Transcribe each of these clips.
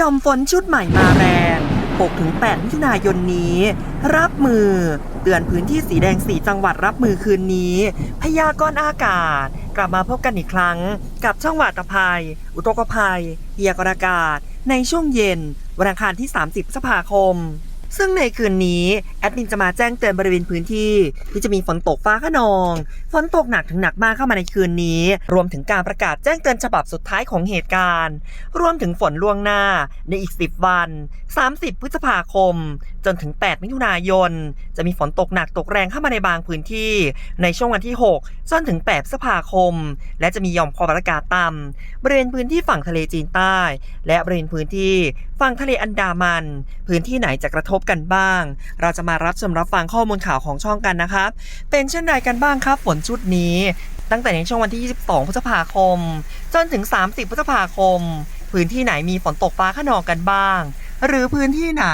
ยอมฝนชุดใหม่มาแรง 6-8 มิถุนายนนี้ รับมือ เตือนพื้นที่สีแดงสีจังหวัดรับมือคืนนี้ พยากรณ์อากาศ กลับมาพบกันอีกครั้ง กับช่องวัตภัย อุตกภัยพยากรณ์อากาศ ในช่วงเย็น วันอังคารที่ 30พฤษภาคม ซึ่งในคืนนี้แอดมินจะมาแจ้งเตือนบริเวณพื้นที่ ที่จะมีฝนตกฟ้าขนอง ฝนตกหนักถึงหนักมากเข้ามาในคืนนี้ รวมถึงการประกาศแจ้งเตือนฉบับสุดท้ายของเหตุการณ์ รวมถึงฝนล่วงหน้าในอีก 10 วัน 30 พฤษภาคม จนถึง 8 มิถุนายน จะมีฝนตกหนักตกแรงเข้ามาในบางพื้นที่ ในช่วงวันที่ 6 จนถึง 8 พฤษภาคม และจะมีหย่อมความกดอากาศต่ำบริเวณพื้นที่ฝั่งทะเลจีนใต้ และบริเวณพื้นที่ฝั่งทะเลอันดามัน พื้นที่ไหนจะกระทบกันบ้าง เราจะมารับชมรับฟังข้อมูลข่าวของช่องกันนะครับ เป็นเช่นไรกันบ้างครับฝนชุดนี้ ตั้งแต่ในช่วงวันที่ 22 พฤษภาคม จนถึง 30 พฤษภาคม พื้นที่ไหนมีฝนตกฟ้าขนองกันบ้าง หรือพื้นที่ไหน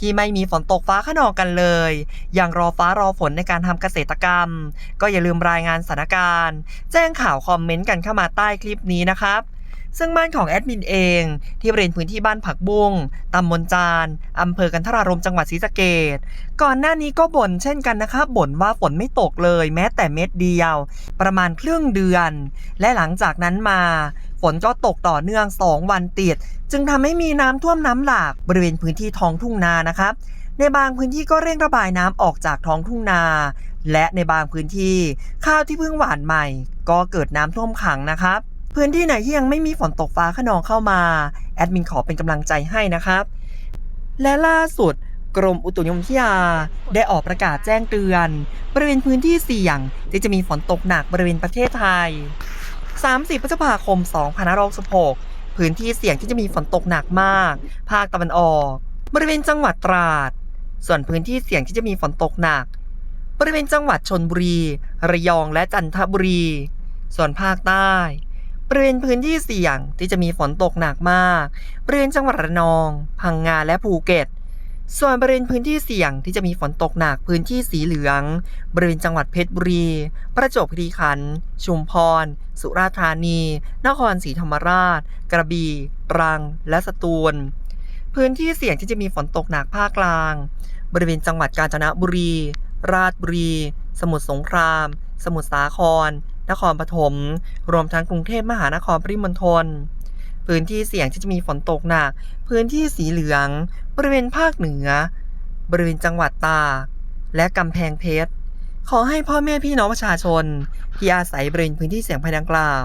ที่ไม่มีฝนตกฟ้าขนองกันเลย ยังรอฟ้ารอฝนในการทำเกษตรกรรม ก็อย่าลืมรายงานสถานการณ์ แจ้งข่าวคอมเมนต์กันเข้ามาใต้คลิปนี้นะครับ ซึ่งบ้านของแอดมินเอง ที่บริเวณพื้นที่บ้านผักบุ้งตำบลจานอำเภอกันทรารมจังหวัดศรีสะเกดก่อนหน้านี้ก็บ่นเช่นกันนะครับบ่นว่าฝนไม่ตกเลยแม้แต่เม็ดเดียว ประมาณครึ่งเดือน และหลังจากนั้นมาฝนก็ตกต่อเนื่อง 2 วันติด จึงทำให้มีน้ำท่วมน้ำหลากบริเวณพื้นที่ท้องทุ่งนานะครับในบางพื้นที่ก็เร่งระบายน้ำออกจากท้องทุ่งนา และในบางพื้นที่ข้าวที่เพิ่งหว่านใหม่ ก็เกิดน้ำท่วมขังนะครับ พื้นที่ไหนที่ยังไม่มีฝนตกฟ้าขนองเข้ามา แอดมินขอเป็นกำลังใจให้นะครับ และล่าสุดกรมอุตุนิยมวิทยา ได้ออกประกาศแจ้งเตือน บริเวณพื้นที่เสี่ยง ที่จะมีฝนตกหนักบริเวณประเทศไทย 30 พฤษภาคม 2566 พื้นที่เสี่ยงที่จะมีฝนตกหนักมาก ภาคตะวันออก บริเวณจังหวัดตราด ส่วนพื้นที่เสี่ยงที่จะมีฝนตกหนัก บริเวณจังหวัดชนบุรี ระยองและจันทบุรี ส่วนภาคใต้ บริเวณพื้นที่เสี่ยงที่จะมีฝนตกหนักมากบริเวณจังหวัดระนอง พังงาและภูเก็ต ส่วนบริเวณพื้นที่เสี่ยงที่จะมีฝนตกหนักพื้นที่สีเหลือง บริเวณจังหวัดเพชรบุรี ประจวบคีรีขันธ์ชุมพร สุราษฎร์ธานี นครศรีธรรมราช กระบี่ตรัง และสตูล พื้นที่เสี่ยงที่จะมีฝนตกหนักภาคกลาง บริเวณจังหวัดกาญจนบุรี ราชบุรี สมุทรสงคราม สมุทรสาคร นครปฐม รวมทั้งกรุงเทพมหานครปริมณฑล พื้นที่เสี่ยงที่จะมีฝนตกหนัก พื้นที่สีเหลือง บริเวณภาคเหนือ บริเวณจังหวัดตาก และกำแพงเพชร ขอให้พ่อแม่พี่น้องประชาชน ที่อาศัยบริเวณพื้นที่เสี่ยงภัยดังกล่าว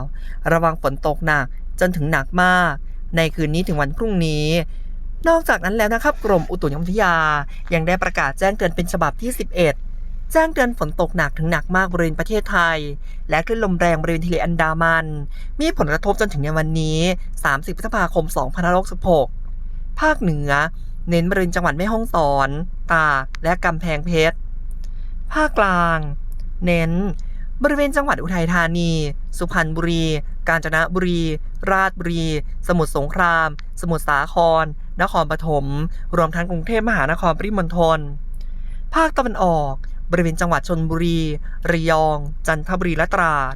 ระวังฝนตกหนักจนถึงหนักมาก ในคืนนี้ถึงวันพรุ่งนี้นอกจากนั้นแล้วนะครับ กรมอุตุนิยมวิทยา ยังได้ประกาศแจ้งเตือนเป็นฉบับที่ 11 แจ้งเตือนฝนตกหนักถึงหนักมากบริเวณประเทศไทย และคลื่นลมแรงบริเวณทะเลอันดามัน มีผลกระทบจนถึงในวันนี้ 30 พฤษภาคม 2566 ภาคเหนือ เน้นบริเวณจังหวัดแม่ฮ่องสอน ตากและกำแพงเพชร ภาคกลาง เน้น บริเวณจังหวัดอุทัยธานี สุพรรณบุรี กาญจนบุรี ราชบุรี สมุทรสงคราม สมุทรสาคร นครปฐม รวมทั้งกรุงเทพมหานครปริมณฑล ภาคตะวันออก บริเวณจังหวัดชนบุรี ระยอง จันทบุรีและตราด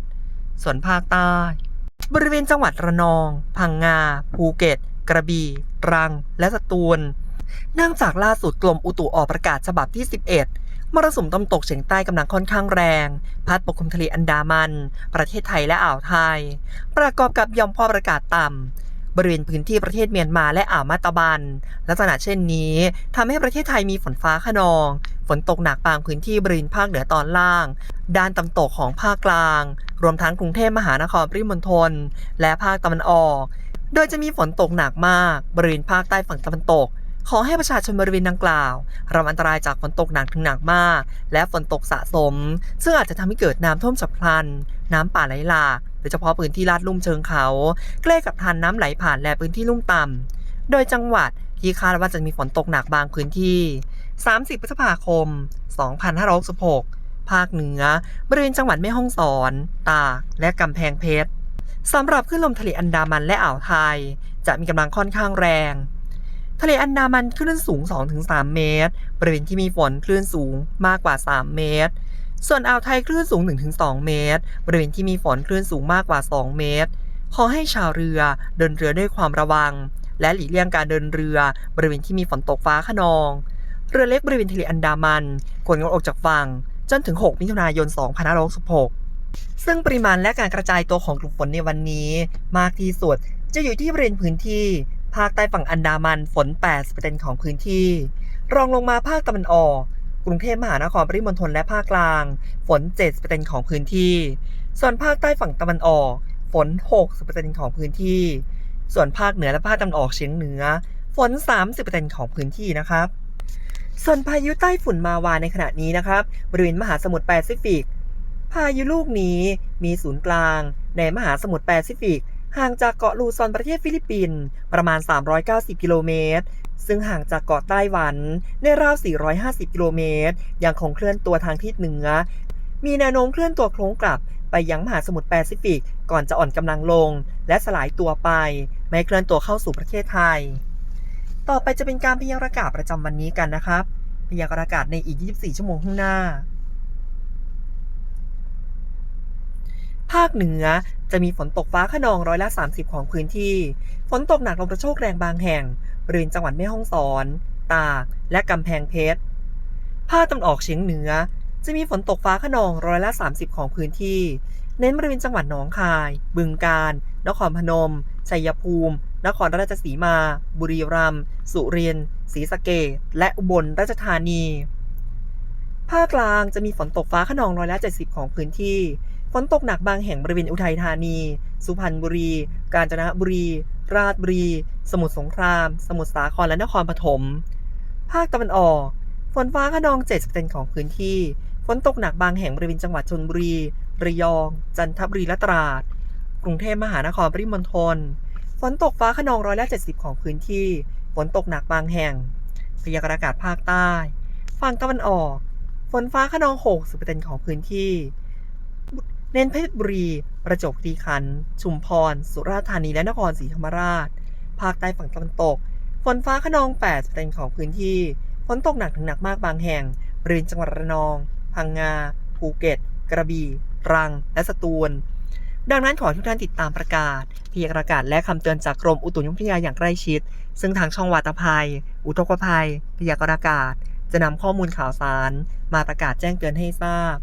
ส่วนภาคใต้ บริเวณจังหวัดระนอง พังงา ภูเก็ต กระบี่ตรัง และสตูลเนื่องจากล่าสุดกรมอุตุออกประกาศฉบับที่ 11 มรสุมตะวันตกเฉียงใต้กำลังค่อนข้างแรง พัดปกคลุมทะเลอันดามัน ประเทศไทยและอ่าวไทย ประกอบกับยอมความกดอากาศต่ำ บริเวณพื้นที่ประเทศเมียนมาและอ่าวมาตาบัน ลักษณะเช่นนี้ทำให้ประเทศไทยมีฝนฟ้าขนอง ฝนตกหนักบางพื้นที่บริเวณภาคเหนือตอนล่าง ด้านตำตกของภาคกลาง รวมทั้งกรุงเทพมหานครปริมณฑลและภาคตะวันออก โดยจะมีฝนตกหนักมากบริเวณภาคใต้ฝั่งตะวันตก ขอให้ประชาชนบริเวณดังกล่าวระวังอันตรายจากฝนตกหนักถึงหนักมาก และฝนตกสะสม ซึ่งอาจจะทำให้เกิดน้ำท่วมฉับพลัน น้ำป่าไหลหลากโดยเฉพาะพื้นที่ลาดลุ่มเชิงเขา ใกล้กับทานน้ำไหลผ่านและพื้นที่ลุ่มต่ำโดยจังหวัดที่คาดว่าจะมีฝนตกหนักบางพื้นที่ 30 พฤษภาคม 2566 ภาคเหนือ บริเวณจังหวัดแม่ฮ่องสอน ตาก และกำแพงเพชรสำหรับคลื่นลมทะเลอันดามันและอ่าวไทย จะมีกำลังค่อนข้างแรง ทะเลอันดามันคลื่นสูง 2-3 เมตร บริเวณที่มีฝนคลื่นสูงมากกว่า 3 เมตร ส่วนอ่าวไทยคลื่นสูง 1-2 เมตร บริเวณที่มีฝนคลื่นสูงมากกว่า 2 เมตร ขอให้ชาวเรือเดินเรือด้วยความระวัง และหลีกเลี่ยงการเดินเรือบริเวณที่มีฝนตกฟ้าขนอง เรือเล็กบริเวณทะเลอันดามันควรงดออกจากฝั่งจนถึง 6 มิถุนายน 2566 ซึ่งปริมาณและการกระจายตัวของกลุ่มฝนในวันนี้ มากที่สุดจะอยู่ที่บริเวณพื้นที่ ภาคใต้ฝั่งอันดามันฝน 80%ของพื้นที่ รองลงมาภาคตะวันออก กรุงเทพมหานครปริมณฑลและภาคกลาง ฝน 70%ของพื้นที่ ส่วนภาคใต้ฝั่งตะวันออก ฝน 60%ของพื้นที่ ส่วนภาคเหนือและภาคตะวันออกเฉียงเหนือ ฝน 30%ของพื้นที่นะครับ ส่วนพายุใต้ฝุ่นมาวาในขณะนี้นะครับบริเวณมหาสมุทรแปซิฟิก พายุลูกนี้มีศูนย์กลาง ในมหาสมุทรแปซิฟิก ห่างจากเกาะลูซอนประเทศฟิลิปปินส์ประมาณ 390 กิโลเมตร ซึ่งห่างจากเกาะไต้หวันในราว 450 กิโลเมตร ยังคงเคลื่อนตัวทางทิศเหนือ มีแนวโน้มเคลื่อนตัวโค้งกลับไปยังมหาสมุทรแปซิฟิก ก่อนจะอ่อนกำลังลง และสลายตัวไป ไม่เคลื่อนตัวเข้าสู่ประเทศไทย ต่อไปจะเป็นการพยากรณ์อากาศประจำวันนี้กันนะครับ พยากรณ์อากาศในอีก 24 ชั่วโมงข้างหน้า ภาคเหนือจะมีฝนตกฟ้าขนองร้อยละ 30 ของพื้นที่ ฝนตกหนักลมกระโชกแรงบางแห่งบริเวณจังหวัดแม่ฮ่องสอน ตาก และกำแพงเพชร ภาคตะวันออกเฉียงเหนือ จะมีฝนตกฟ้าขนองร้อยละ 30 ของพื้นที่ เน้นบริเวณจังหวัดหนองคาย บึงกาฬ นครพนม ชัยภูมินครราชสีมา บุรีรัมย์ สุรินทร์ ศรีสะเกษและอุบลราชธานี ภาคกลางจะมีฝนตกฟ้าขนองร้อยละ70 ของพื้นที่ ฝนตกหนักบางแห่งบริเวณอุทัยธานี สุพรรณบุรี กาญจนบุรี ราชบุรี สมุทรสงคราม สมุทรสาคร และนครปฐม ภาคตะวันออก ฝนฟ้าขนอง 70%ของพื้นที่ ฝนตกหนักบางแห่งบริเวณจังหวัดชลบุรี ระยอง จันทบุรี และตราด กรุงเทพมหานครปริมณฑล ฝนตกฟ้าขนองร้อยละ70 ของพื้นที่ ฝนตกหนักบางแห่ง พยากรณ์อากาศภาคใต้ ฝั่งตะวันออก ฝนฟ้าขนอง 60%ของพื้นที่ เน้นเพชรบุรี ประจวบคีรีขันธ์ ชุมพร สุราษฎร์ธานี และนครศรีธรรมราช ภาคใต้ฝั่งตะวันตก ฝนฟ้าขนอง 8%ของพื้นที่ ฝนตกหนักถึงหนักมากบางแห่ง บริเวณจังหวัดระนอง พังงา ภูเก็ต กระบี่ ตรัง และสตูล ดังนั้นขอให้ทุกท่านติดตามประกาศพยากรณ์อากาศและคำเตือนจากกรมอุตุนิยมวิทยาอย่างใกล้ชิด ซึ่งทางช่องวาตภัย อุทกภัย พยากรณ์อากาศ จะนำข้อมูลข่าวสาร มาประกาศแจ้งเตือนให้ทราบ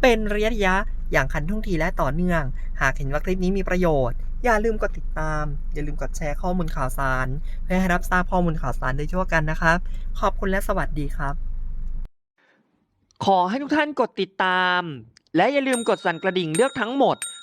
เป็นระยะระยะอย่างคันท่วงทีและต่อเนื่อง หากเห็นว่าคลิปนี้มีประโยชน์ อย่าลืมกดติดตาม อย่าลืมกดแชร์ข้อมูลข่าวสาร เพื่อให้รับทราบข้อมูลข่าวสารโดยทั่วกันนะครับ ขอบคุณและสวัสดีครับ ขอให้ทุกท่านกดติดตาม และอย่าลืมกดสั่นกระดิ่งเลือกทั้งหมด